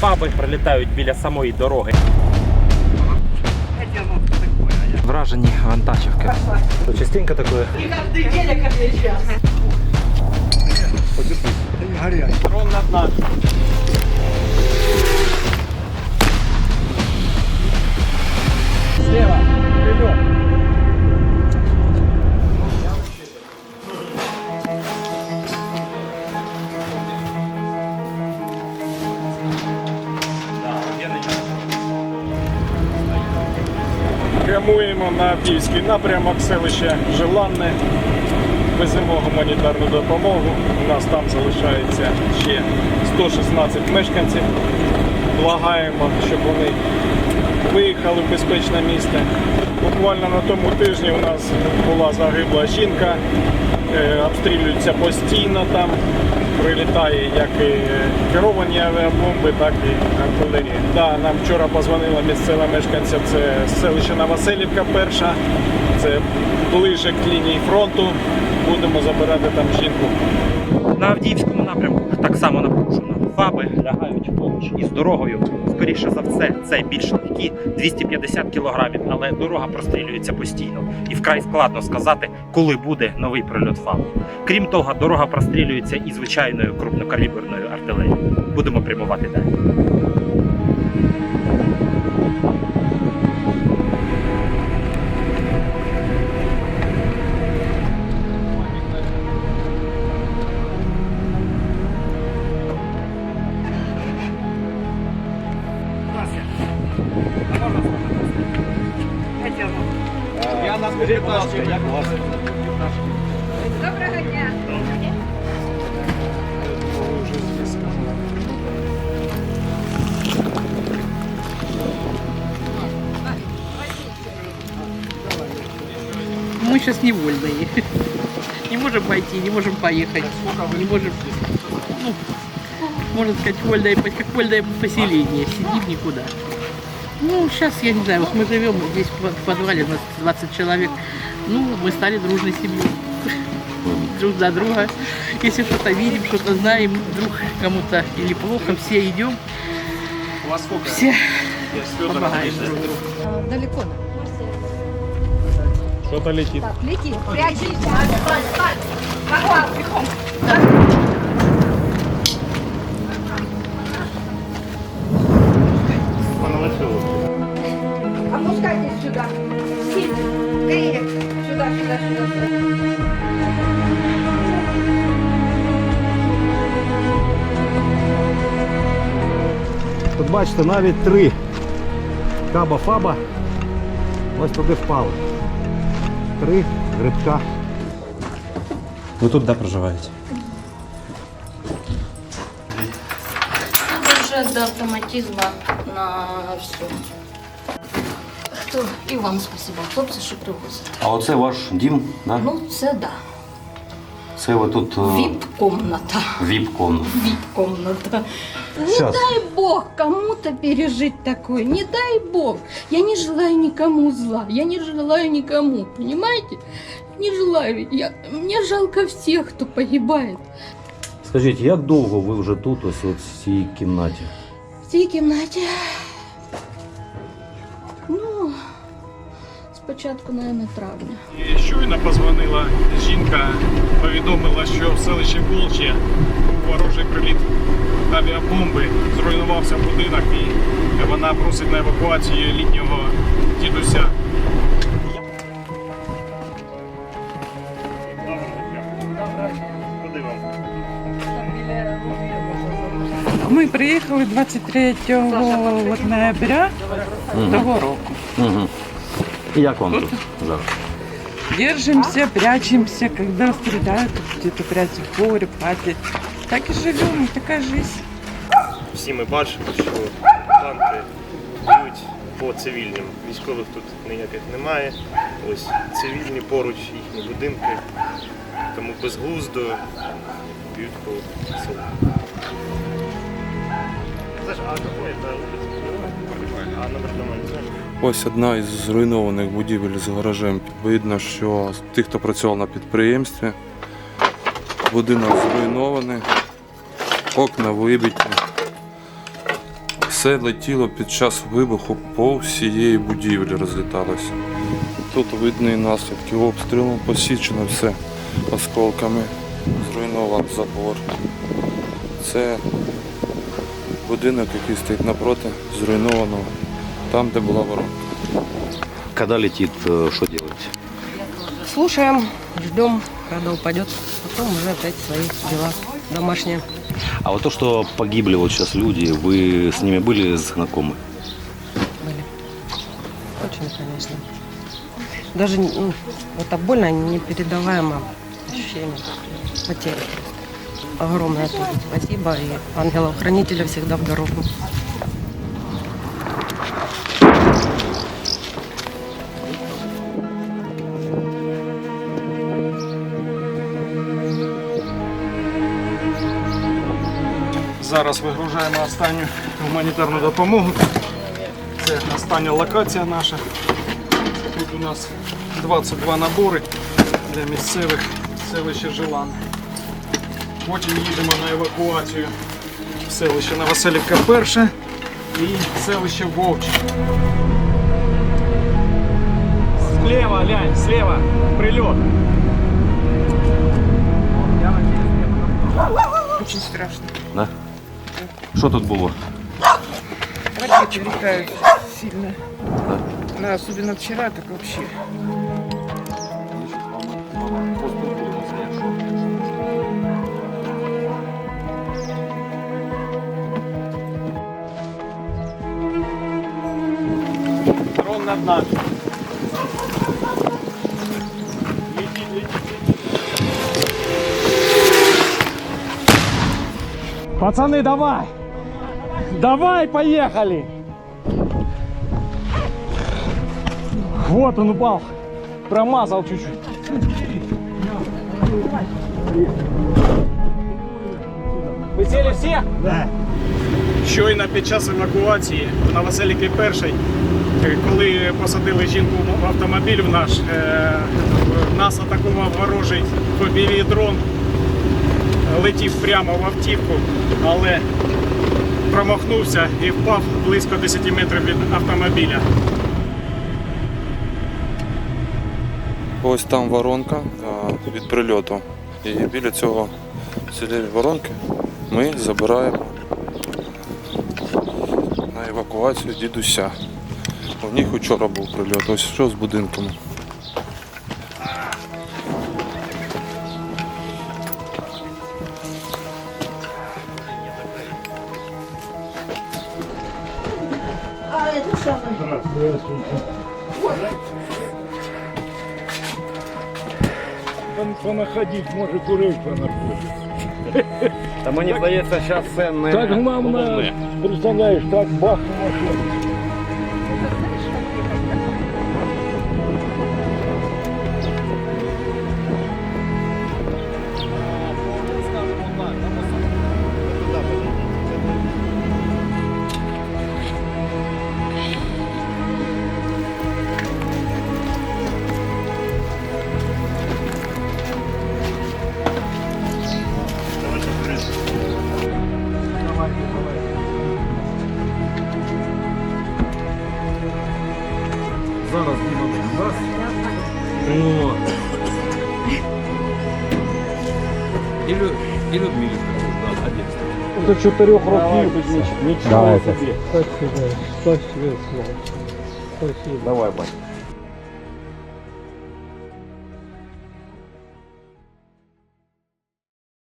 фаби, прилітають біля самої дороги. Вражені вантажівки. Частенько таке. Дрон над нами. Прямуємо на Авдіївський напрямок, селище Желанне. Веземо гуманітарну допомогу. У нас там залишається ще 116 мешканців. Благаємо, щоб вони виїхали в безпечне місце. Буквально на тому тижні у нас була загибла жінка. Е, Обстрілюються постійно там. Прилітає як і керовані авіабомби, так і артилерія. Да, нам вчора позвонила місцева мешканця, це селище Новоселівка перша, це ближе к лінії фронту. Будемо забирати там жінку. На Авдіївському напрямку так само напружено. Фаби лягають поруч із дорогою. Скоріше за все, це більш легкі 250 кілограмів, але дорога прострілюється постійно. І вкрай складно сказати, коли буде новий прильот фаб. Крім того, дорога прострілюється і звичайною крупнокаліберною артилерією. Будемо прямувати далі. Мы сейчас невольные. Не можем пойти, не можем поехать. Не можем, ну, можно сказать, вольное, как вольное поселение. Сидим никуда. Ну, сейчас, я не знаю, вот мы живем здесь в подвале, у нас 20 человек. Ну, мы стали дружной семьей. Друг за друга. Если что-то видим, что-то знаем, вдруг кому-то или плохо, все идем. Все помогаем друг другу. А, Далеко нам. Що-то летить. Так, лети, прячься. Бегом, Тут бачите, навіть три каба-фаба ось туди впали. Три грибка. Ви тут де проживаєте? Уже до автоматизма на все. Хто? І вам спасибо, хлопці, що привозять. А оце ваш дім, да? Ну, це да. Це ви тут е, Віп-комната. віп-кон. Віп-комната. Не Сейчас. дай бог кому-то пережить такое. Не дай бог. Я не желаю никому зла. Я не желаю никому. Понимаете? Не желаю. Я... Мне жалко всех, кто погибает. Скажіть, як довго ви вже тут, ось от в цій кімнаті? В цій кімнаті. Спочатку, наверное, травня. І щойно позвонила жінка, повідомила, що в селищі Волчє був ворожий приліт авіабомби, зруйнувався будинок і вона просить на евакуацію літнього дідуся. Ми приїхали 23 от ноября того року. Як вам тут зараз? Держимся, прячемся, когда стреляют, где-то прячем в погреб, в. Так і живемо, така жизнь. всі ми бачимо, що танки б'ють по цивільним. Військових тут ніяких немає. Ось цивільні поруч їхні будинки. Тому безглуздо б'ють по селу. Знаєш, а какой это улица? А номер дома не знаєш? Ось одна із зруйнованих будівель з гаражем. Видно, що тих, хто працював на підприємстві, будинок зруйнований, окна вибиті. Все летіло під час вибуху по всієї будівлі розліталося. Тут видно і наслідки обстрілу, посічено все осколками, зруйнований забор. Це будинок, який стоїть напроти зруйнованого, там, де була воронка. Когда летит, что делать? Слушаем, ждем, когда упадет. Потом уже опять свои дела домашние. А вот то, что погибли вот сейчас люди, вы с ними были знакомы? были. Очень, конечно. Даже ну, это больно, непередаваемо ощущение потери. Огромное тут спасибо и ангелов-хранителя всегда в дорогу. Зараз вигружаємо останню гуманітарну допомогу. Це остання локація наша. Тут у нас 22 набори для місцевих селища Жилан. Потім їдемо на евакуацію в селище Новоселівка перше і селище Вовче. Слева, глянь, слева, прильот. Очень страшно. Да? Що тут було? Ракеты летают сильно. Да, особенно вчера, так вообще. Дрон над нами. Пацаны, давай! Давай, поехали! Вот он упал. Промазал чуть-чуть. Ви сіли всі? Да. Щойно під час евакуації на Василіки перший, е, коли посадили жінку в автомобіль в наш, е, нас атакував ворожий фобівій дрон, летів прямо в автівку, але промахнувся і впав близько 10 метрів від автомобіля. Ось там воронка від прильоту. І біля цього цієї воронки ми забираємо на евакуацію дідуся. У них вчора був прильот, ось що з будинками. Понаходить, може курить понаходить. Та мені здається, зараз це не Так главное, представляєш, так бахнуло. Зараз І, Лю... і Людмилі скажу, да, один. До чотирьох років. Нічого Давайте. собі. Давай, Бать.